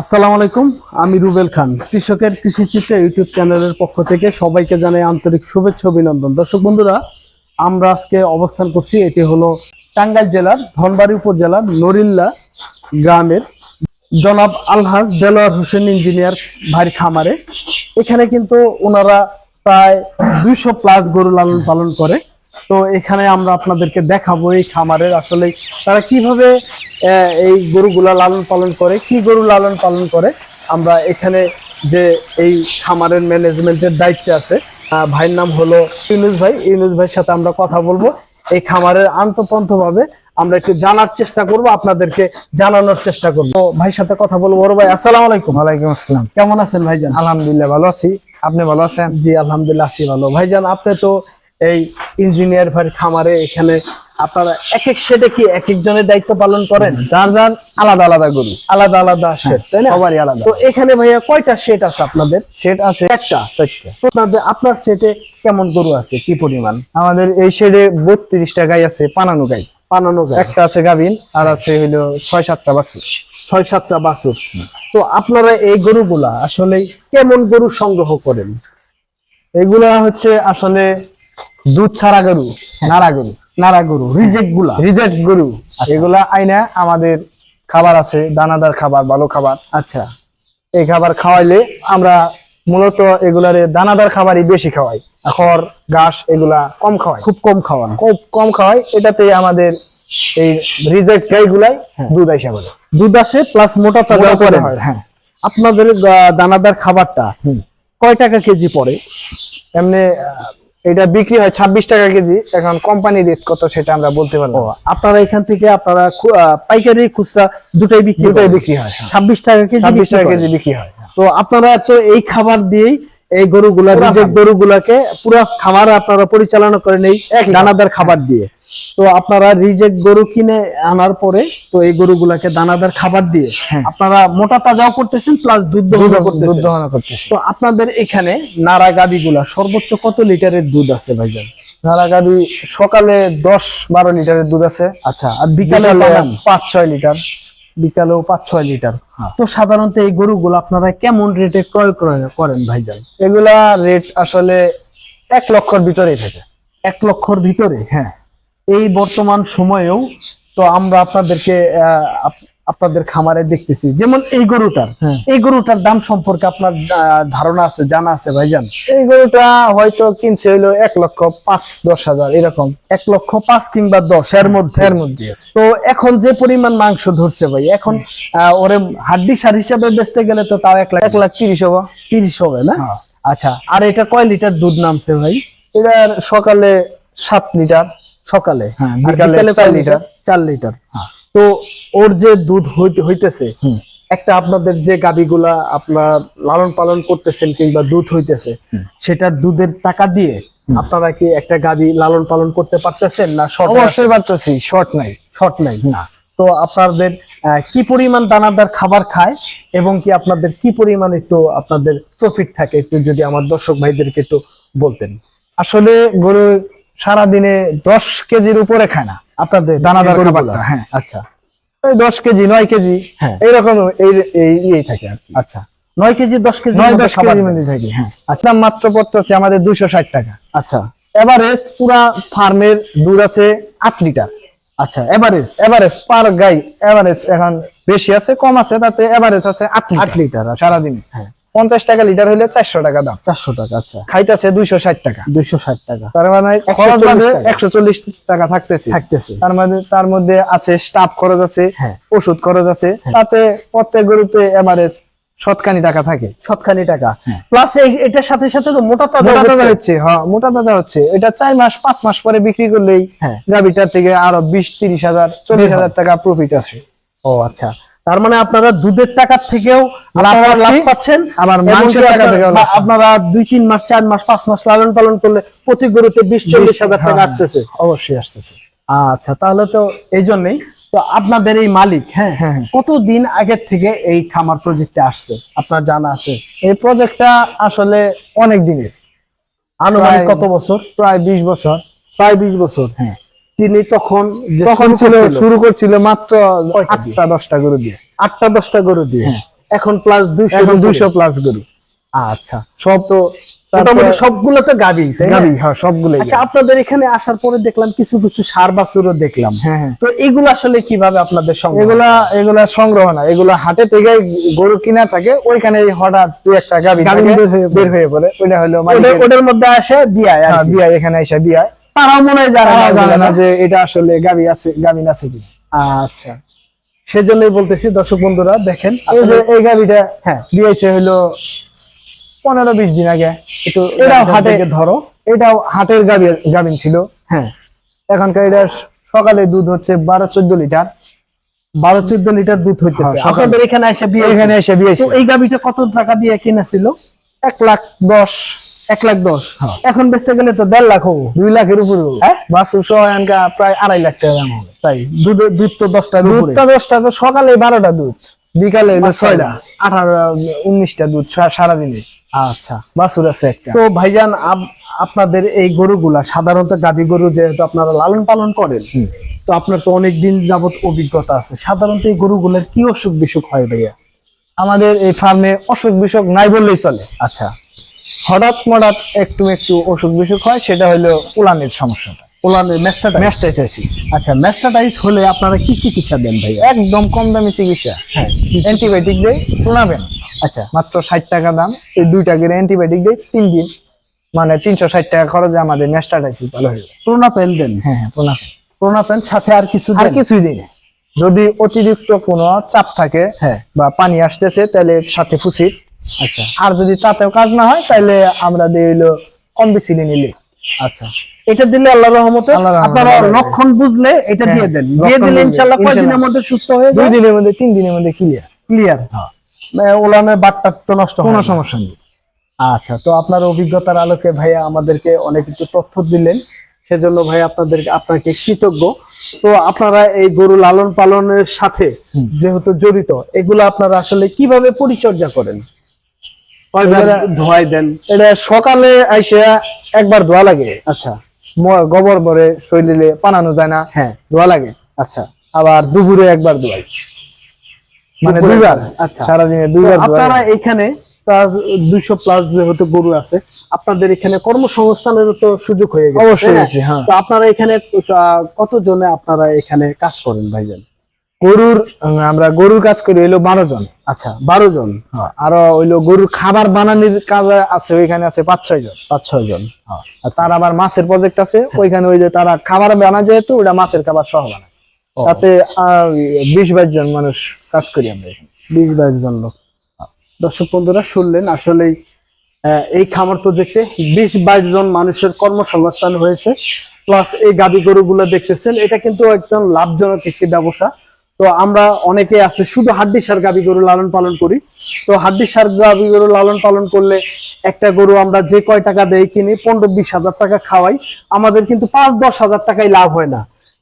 আসসালামু আলাইকুম, আমি রুবেল খান, কৃষকের কৃষি চিত্র ইউটিউব চ্যানেলের পক্ষ থেকে সবাইকে জানাই আন্তরিক শুভেচ্ছা, অভিনন্দন। দর্শক বন্ধুরা, আমরা আজকে অবস্থান করছি, এটি হলো টাঙ্গাইল জেলার ধনবাড়ি উপজেলার নরিল্লা গ্রামের জনাব আলহাজ দেলোয়ার হোসেন ইঞ্জিনিয়ার ভাই খামারে। এখানে কিন্তু ওনারা প্রায় দুইশো প্লাস গরু লালন পালন করে। তো এখানে আমরা আপনাদেরকে দেখাবো এই খামারের আসলে তারা কীভাবে এই গরুগুলা লালন পালন করে কি গরু লালন পালন করে। আমরা এখানে যে এই খামারের ম্যানেজমেন্টের দায়িত্বে আছে ভাইয়ের নাম হলো ইউনুস ভাই। ইউনুস ভাইয়ের সাথে আমরা কথা বলব। এই খামারের আন্তপন্থ ভাবে আমরা একটু জানার চেষ্টা করব আপনাদেরকে জানানোর চেষ্টা করব। ভাইয়ের সাথে কথা বলব। বড় ভাই আসসালামু আলাইকুম। ওয়ালাইকুম আসসালাম। কেমন আছেন ভাইজান? আলহামদুলিল্লাহ ভালো আছি। আপনি ভালো আছেন? জি আলহামদুলিল্লাহ আছি ভালো। ভাইজান আপনি তো এই ইঞ্জিনিয়ার ভাই খামারে এখানে আপনারা এক এক সেটে কি এক একজনের দায়িত্ব পালন করেন? যার যার আলাদা আলাদা গরু। আলাদা আলাদা সেট তাই না? সবারই আলাদা। তো এখানে ভাইয়া কয়টা সেট আছে আপনাদের? সেট আছে একটা। চারটা। আপনাদের আপনার সেটে কেমন গরু আছে? কি পরিমাণ? আমাদের এই শেডে বত্রিশটা গাই আছে পানানো গাই। পানানো গাই। একটা আছে গাভিন আর আছে হইল ছয় সাতটা বাছু ছয় সাতটা বাছুর। তো আপনারা এই গরুগুলা আসলে কেমন গরু সংগ্রহ করেন? এগুলা হচ্ছে আসলে দুধ ছাড়া গরু নাড়া গরু নারা গরু রিজেক্টগুলা। রিজেক্ট গরু। এগুলা আইনা আমাদের খাবার আছে দানাদার খাবার ভালো খাবার। আচ্ছা। এই খাবার খাওয়াইলে আমরা মূলত এগুলারে দানাদার খাবারই বেশি খাওয়াই। খড় ঘাস এগুলা কম খাওয়াই। খুব কম খাওয়ান। খুব কম খাওয়াই এটাতে আমাদের এই রিজেক্ট গাইগুলাই দুধ আইসা বলে। দুধ আসে প্লাস মোটা তাজা করে হয়, হ্যাঁ। আপনাদের দানাদার খাবারটা কয় টাকা কেজি পড়ে? এমনি এটা বিক্রি হয় ছাব্বিশ টাকা কেজি। এখন কোম্পানি রেট কত সেটা আমরা বলতে পারব আপনারা এখান থেকে আপনারা পাইকারি খুচরা দুটাই বিক্রি দুটাই বিক্রি হয় হ্যাঁ। ছাব্বিশ টাকা কেজি ছাব্বিশ বিক্রি টাকা কেজি বিক্রি হয় হ্যাঁ। তো আপনারা তো এই খাবার দিয়েই এই গরুগুলা গরুগুলাকে পুরো খাবার আপনারা পরিচালনা করেন এই দানাদার খাবার দিয়ে। তো আপনারা রিজেক্ট গরু কিনে আনার পরে তো এই গরুগুলাকে দানাদার খাবার দিয়ে হ্যাঁ। আপনারা মোটা তাজাও করতেছেন প্লাস দুধ দুধ করতেছেন। তো আপনাদের এখানে নারা গাবিগুলা সর্বোচ্চ কত লিটারের দুধ আছে ভাইজান? নারা গাবি সকালে দশ বারো লিটারের দুধ আছে। আচ্ছা আর বিকালে পাঁচ ছয় লিটার। বিকালেও পাঁচ ছয় লিটার। হ্যাঁ। তো সাধারণত এই গরুগুলো আপনারা কেমন রেটে ক্রয় করে- করেন ভাইজান? এগুলা রেট আসলে এক লক্ষর ভিতরেই থাকে। এক লক্ষর ভিতরে? হ্যাঁ। এই বর্তমান সময়েও তো আমরা আপনাদেরকে আপনাদের খামারে দেখতেছি। যেমন এই গরুটার হ্যাঁ। এই গরুটার দাম সম্পর্কে আপনার ধারণা আছে জানা আছে ভাই ভাইজান? এই গরুটা হয়তো কিনছে হইল এক লক্ষ পাঁচ দশ হাজার এরকম। এক লক্ষ পাঁচ কিংবা দশ এর মধ্যে। এর মধ্যে তো এখন যে পরিমাণ মাংস ধরছে ভাই এখন ওরে হাড্ডি সার হিসাবে বেচতে গেলে তো তাও এক লাখ এক লাখ তিরিশ হব। তিরিশ হবে না? হ্যাঁ। আচ্ছা আর এটা কয় লিটার দুধ নামছে ভাই? এটার সকালে সাত লিটার। সকালে। হ্যাঁ, বিকালে চার লিটার। চার লিটার। তো ওর যে দুধ হইতে- হইতেছে একটা আপনাদের যে গাবিগুলা আপনার লালন পালন করতেছেন কিংবা দুধ হইতেছে সেটার দুধের টাকা দিয়ে আপনারা কি একটা গাবি লালন পালন করতে পারতেছেন না শর্ট অবশ্যই পারতেছি শর্ট নাই। শর্ট নাই তো আপনাদের কি পরিমাণ দানাদার খাবার খায় এবং কি আপনাদের কি পরিমাণ একটু আপনাদের প্রফিট থাকে একটু যদি আমার দর্শক ভাইদেরকে একটু বলতেন? আসলে গরু সারাদিনে দশ কেজির উপরে খায় না আপনাদের দানাদার খাবারটা, হ্যাঁ। আচ্ছা। ওই দশ কেজি নয় কেজি হ্যাঁ। এইরকম এই ইয়েই থাকে আর আচ্ছা। নয় কেজি দশ কেজি নয় দশ কেজি। মধ্যে থাকে হ্যাঁ। আচ্ছা। মাত্র পড়তেছে আমাদের দুশো ষাট টাকা। আচ্ছা। এভারেজ পুরা ফার্মের দুধ আছে আট লিটার। আচ্ছা এভারেজ এভারেজ পার গাই এভারেজ এখন বেশি আছে কম আছে তাতে এভারেজ আছে আট লিটার আচ্ছা। সারাদিন। হ্যাঁ। পঞ্চাশ টাকা লিটার হলে চারশো টাকা দাম। চারশো টাকা আচ্ছা। খাইতেছে দুইশো ষাট টাকা। দুইশো ষাট টাকা। তার মানে খরচ একশো চল্লিশ টাকা থাকতেছে। থাকতেছে। তার মধ্যে তার মধ্যে আছে স্টাফ খরচ আছে হ্যাঁ। ওষুধ খরচ আছে। তাতে প্রত্যেক গরুতে শতখানি টাকা থাকে। সৎখানি টাকা। প্লাস এটার সাথে সাথে তো মোটা তাজা তাজা হচ্ছে। হচ্ছে হ্যাঁ মোটা তাজা হচ্ছে। এটা চার মাস পাঁচ মাস পরে বিক্রি করলেই হ্যাঁ। গাভিটার থেকে আরও বিশ তিরিশ হাজার চল্লিশ হাজার টাকা প্রফিট আছে ও আচ্ছা। তার মানে আপনারা দুধের টাকার থেকেও আপনারা লাভ পাচ্ছেন। আবার মাংসের টাকা আপনারা- দুই তিন মাস চার মাস পাঁচ মাস লালন পালন করলে প্রতি গরুতে বিশ চল্লিশ হাজার টাকা হ্যাঁ, আসতেছে। অবশ্যই আসতেছে। আচ্ছা তাহলে তো এই জন্যই। তো আপনাদের এই মালিক হ্যাঁ হ্যাঁ, হ্যাঁ। কতদিন আগের থেকে এই খামার প্রজেক্টে আসছে? আপনার জানা আছে? এই প্রজেক্টটা আসলে অনেক দিনের। আনুমানিক কত বছর? প্রায় বিশ বছর। প্রায় বিশ বছর। হ্যাঁ। তিনি তখন তখন শুরু ছিল করছিল, শুরু করছিল মাত্র আটটা দশটা গরু দিয়ে। আটটা দশটা গরু দিয়ে। এখন প্লাস দুইশো এখন দুইশো প্লাস গরু। আচ্ছা। সব তো মোটামুটি সবগুলো তো গাবি তাই গাবি হ্যাঁ আচ্ছা আপনাদের এখানে আসার পরে দেখলাম কিছু কিছু সার বাছুরও দেখলাম। হ্যাঁ হ্যাঁ। তো এগুলো আসলে কীভাবে আপনাদের এগুলা এগুলা সংগ্রহ না। এগুলা হাটে থেকে গরু কিনা থাকে ওইখানে হঠাৎ দুই একটা গাবি বের হয়ে পড়ে। হয়ে ওইটা হলো মালিকের- ওদের মধ্যে আসে বিয়ায় হ্যাঁ। বিয়া এখানে এসে বিয়া তারাও মনে হয় জানে না। যে এটা আসলে গাবি আছে গাবিন আছে কি আচ্ছা। সেজন্যই বলতেছি দর্শক বন্ধুরা দেখেন এই আসলে- হ্যাঁ। দিয়েছে হলো পনেরো বিশ দিন আগে। একটু এটাও হাটে- ধরো। এটাও হাটের গাবি গাবিন ছিল। হ্যাঁ। এখনকার এটা সকালে দুধ হচ্ছে বারো চোদ্দ লিটার। বারো চোদ্দ লিটার দুধ হইতেছে হ্যাঁ, আপনাদের এখানে এসে বিয়ে এখানে এসে বিয়েছে। এই গাবিটা কত টাকা দিয়ে কিনেছিল? এক লাখ দশ। এক লাখ দশ। হ্যাঁ। এখন বেচতে গেলে তো দেড় লাখ হব। দুই লাখের উপরে হ্যাঁ? সহ প্রায় আড়াই লাখ টাকা দাম হবে। তাই? দুধ দুধ তো উপরে। দুধটা দশটা তো সকালে বারোটা দুধ বিকালে ছয়টা আঠারো উনিশটা দুধ সারাদিনে। আচ্ছা। বাছুর আছে একটা। তো ভাইজান আপনাদের এই গরুগুলা সাধারণত গাভী গরু যেহেতু আপনারা লালন পালন করেন তো আপনার তো অনেক দিন যাবত অভিজ্ঞতা আছে। সাধারণত এই গরুগুলোর কি অসুখ বিসুখ হয় ভাইয়া? আমাদের এই ফার্মে অসুখ বিসুখ নাই বললেই চলে। আচ্ছা। হঠাৎ মঠাৎ একটু একটু অসুখ বিসুখ হয় সেটা হলো উলানের সমস্যাটা। আচ্ছা ম্যাস্টাটাইস হলে আপনারা কি চিকিৎসা দেন একদম কম দামি চিকিৎসা। হ্যাঁ। অ্যান্টিবায়োটিক দেয় আচ্ছা। মাত্র ষাট টাকা দাম এই দুইটা করে অ্যান্টিবায়োটিক দেয় তিন দিন। মানে তিনশো ষাট টাকা খরচে আমাদের ভালো হয়ে প্রোনাপেন দেন। হ্যাঁ হ্যাঁ প্রোনাপেন প্রোনাপেন সাথে আর কিছু আর কিছুই দিই না। যদি অতিরিক্ত কোনো চাপ থাকে হ্যাঁ। বা পানি আসতেছে তাহলে সাথে ফুসিট আচ্ছা। আর যদি তাতেও কাজ না হয় তাহলে আমরা দিয়ে হইল কম্বিসিলি নিলে। আচ্ছা। এটা দিলে আল্লাহর রহমতে আপনারা লক্ষণ বুঝলে এটা হ্যাঁ, দিয়ে দেন। দিয়ে দিলে বুঝলে, ইনশাল্লাহ কয়দিনের মধ্যে সুস্থ হয়ে দুই দিনের মধ্যে তিন দিনের মধ্যে ক্লিয়ার ক্লিয়ার হ্যাঁ। ওলানের বাটটা তো নষ্ট কোনো সমস্যা নেই। আচ্ছা তো আপনার অভিজ্ঞতার আলোকে ভাইয়া আমাদেরকে অনেক কিছু তথ্য দিলেন। সেজন্য ভাই আপনাদের আপনাকে কৃতজ্ঞ। তো আপনারা এই গরু লালন পালনের সাথে যেহেতু জড়িত এগুলো আপনারা আসলে কীভাবে পরিচর্যা করেন? ধোয়াই দেন? এটা সকালে আইসে একবার ধোয়া লাগে। আচ্ছা। গোবর ভরে পানানো যায় না হ্যাঁ। ধোয়া লাগে। আচ্ছা। আবার দুপুরে একবার ধোয়াই মানে দুইবার। আচ্ছা। সারাদিনে দুইবার আপনারা এখানে প্লাস দুইশো প্লাস যেহেতু গরু আছে আপনাদের এখানে কর্মসংস্থানের তো সুযোগ হয়ে গেছে অবশ্যই হ্যাঁ। তো আপনারা এখানে কতজনে আপনারা এখানে কাজ করেন ভাইজান? গরুর আমরা গরুর কাজ করি হইল বারো জন। আচ্ছা বারো জন। আরও হইল গরুর খাবার বানানোর কাজ আছে ওইখানে আছে পাঁচ ছয় জন। পাঁচ ছয় জন। আচ্ছা। তার আবার মাছের প্রজেক্ট আছে ওইখানে ওই যে তারা খাবার বানায় যেহেতু ওটা মাছের খাবার সহ বানায়। তাতে বিশ বাইশ জন মানুষ কাজ করি আমরা বিশ বাইশ জন লোক। দর্শক বন্ধুরা শুনলেন আসলেই আহ, এই খামার প্রজেক্টে বিশ বাইশ জন মানুষের কর্মসংস্থান হয়েছে। প্লাস এই গাবি গরুগুলো দেখতেছেন এটা কিন্তু একদম লাভজনক একটি ব্যবসা। তো আমরা অনেকে আছে, শুধু হাড্ডি সার গাবি গরু লালন পালন করি। তো হাড্ডি সার গাবি গরু লালন পালন করলে একটা গরু আমরা যে কয় টাকা দেই কিনি, পনেরো বিশ হাজার টাকা খাওয়াই। আমাদের কিন্তু পাঁচ দশ হাজার টাকাই লাভ হয় না।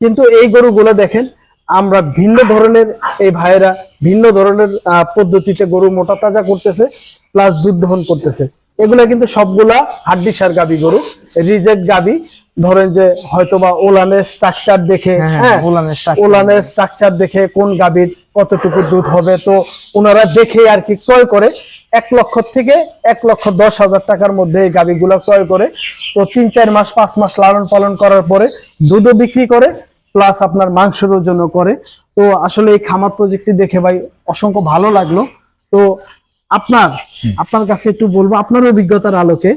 কিন্তু এই গরুগুলো দেখেন, আমরা ভিন্ন ধরনের এই ভাইয়েরা ভিন্ন ধরনের পদ্ধতিতে গরু মোটা তাজা করতেছে প্লাস দুধ দহন করতেছে। এগুলা কিন্তু সবগুলা হাড্ডি সার গাবি গরু, রিজেক্ট গাবি ধরেন যে হয়তোবা ওলানের স্ট্রাকচার দেখে হ্যাঁ, হ্যাঁ ওলানের ওলানের স্ট্রাকচার দেখে কোন গাভীর কতটুকু দুধ হবে তো ওনারা দেখে আর কি ক্রয় করে। এক লক্ষ থেকে এক লক্ষ দশ হাজার টাকার মধ্যে এই গাবিগুলো ক্রয় করে। তো তিন চার মাস পাঁচ মাস লালন পালন করার পরে দুধও বিক্রি করে প্লাস আপনার মাংসের ওজনও করে। তো আসলে এই খামার প্রজেক্টটি দেখে ভাই অসংখ্য ভালো লাগল। তো আপনার আপনার কাছে একটু বলব আপনার অভিজ্ঞতার আলোকে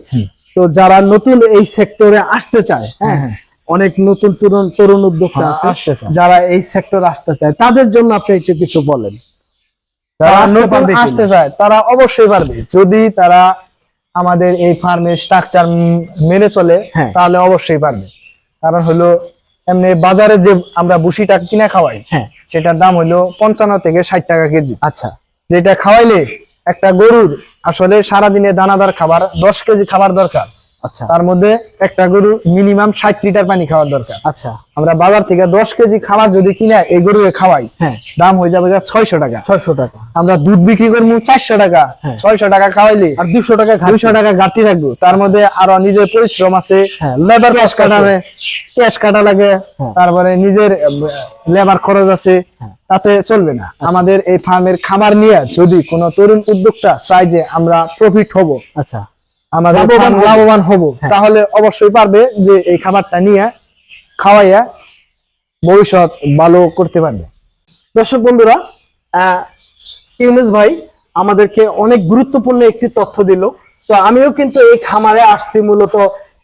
তো যারা নতুন এই সেক্টরে আসতে চায় হ্যাঁ হ্যাঁ। অনেক নতুন তরুণ তরুণ উদ্যোক্তা হ্যাঁ, আছে। যারা এই সেক্টরে আসতে চায় তাদের জন্য আপনি একটু কিছু বলেন। আসতে চায় তারা অবশ্যই পারবে। যদি তারা আমাদের এই ফার্মের স্ট্রাকচার মেনে চলে হ্যাঁ। তাহলে অবশ্যই পারবে। কারণ হলো এমনি বাজারে যে আমরা বুসিটা কিনে খাওয়াই হ্যাঁ। সেটার দাম হলো পঞ্চান্ন থেকে ষাট টাকা কেজি। আচ্ছা। যেটা খাওয়াইলে একটা গরুর আসলে সারাদিনে দানাদার খাবার দশ কেজি খাবার দরকার। আচ্ছা। তার মধ্যে একটা গরু মিনিমাম ষাট লিটার পানি খাওয়ার দরকার। আচ্ছা। আমরা বাজার থেকে দশ কেজি খাবার যদি কিনে এই গরুকে খাওয়াই হ্যাঁ। দাম হয়ে যাবে ছয়শো টাকা। ছয়শো টাকা। আমরা দুধ বিক্রি করব চারশো টাকা হ্যাঁ। ছয়শো টাকা খাওয়াইলে আর দুশো টাকা। দুইশো টাকা ঘাটতি থাকব। তার মধ্যে আরও নিজের পরিশ্রম আছে লেবার ক্যাশ কাটা ক্যাশ কাটা লাগে হ্যাঁ। তারপরে নিজের লেবার খরচ আছে হ্যাঁ। তাতে চলবে না। আমাদের এই ফার্মের খাবার নিয়ে যদি কোনো তরুণ উদ্যোক্তা চাই যে আমরা প্রফিট হব আচ্ছা। আমাদের লাভবান হব। হ্যাঁ। তাহলে অবশ্যই পারবে যে এই খাবারটা নিয়ে খাওয়াইয়া ভবিষ্যৎ ভালো করতে পারবে। দর্শক বন্ধুরা ইউনুস ভাই আমাদেরকে অনেক গুরুত্বপূর্ণ একটি তথ্য দিল। তো আমিও কিন্তু এই খামারে আসছি মূলত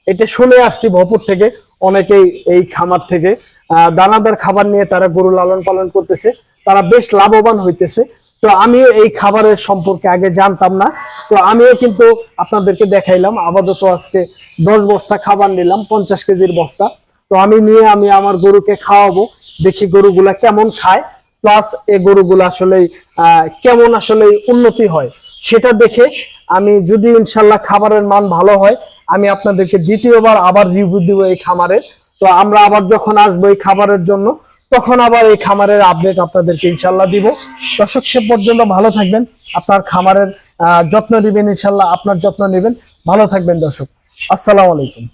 এটা শুনে আসছি ভপুর থেকে অনেকেই এই খামার থেকে। আহ, দানাদার খাবার নিয়ে তারা গরু লালন পালন করতেছে তারা বেশ লাভবান হইতেছে। তো আমিও এই খাবারের সম্পর্কে আগে জানতাম না। তো আমিও কিন্তু আপনাদেরকে দেখাইলাম, আপাতত আজকে দশ বস্তা খাবার নিলাম, পঞ্চাশ কেজির বস্তা। তো আমি নিয়ে আমি আমার গরুকে খাওয়াবো, দেখি গরুগুলা কেমন খায়। প্লাস এই গরুগুলো আসলে কেমন আসলে উন্নতি হয়, সেটা দেখে আমি যদি ইনশাল্লাহ খাবারের মান ভালো হয়, আমি আপনাদেরকে দ্বিতীয়বার আবার রিভিউ দিব এই খামারের। তো আমরা আবার যখন আসব এই খাবারের জন্য তখন আবার এই খামারের আপডেট আপনাদেরকে ইনশাল্লাহ দিব। দর্শক, সে পর্যন্ত ভালো থাকবেন। আপনার খামারের যত্ন নেবেন ইনশাল্লাহ আপনার যত্ন নেবেন। ভালো থাকবেন দর্শক। আসসালামু আলাইকুম।